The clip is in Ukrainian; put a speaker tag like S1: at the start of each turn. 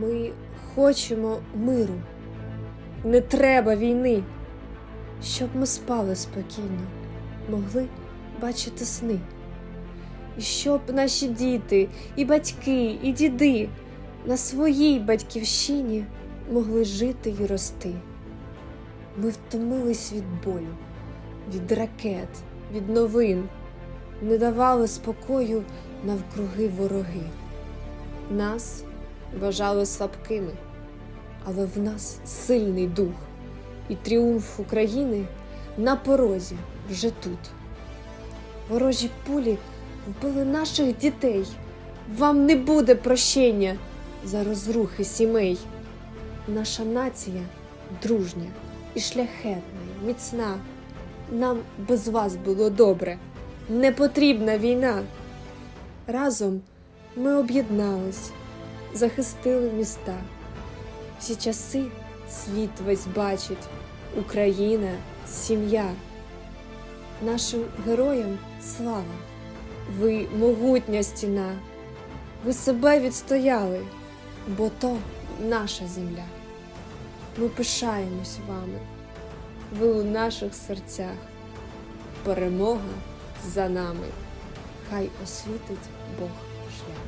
S1: Ми хочемо миру. Не треба війни, щоб ми спали спокійно, могли бачити сни. І щоб наші діти, і батьки, і діди на своїй батьківщині могли жити і рости. Ми втомились від болю, від ракет, від новин, не давали спокою навкруги вороги. Нас вважали слабкими, але в нас сильний дух, і тріумф України на порозі вже тут. Ворожі пулі вбили наших дітей. Вам не буде прощення за розрухи сімей. Наша нація дружня і шляхетна, й міцна. Нам без вас було добре, не потрібна війна. Разом ми об'єднались, захистили міста. Всі часи світ весь бачить, Україна, сім'я. Нашим героям слава, ви могутня стіна, ви себе відстояли, бо то наша земля. Ми пишаємось вами, ви у наших серцях. Перемога за нами, хай освітить Бог шлях.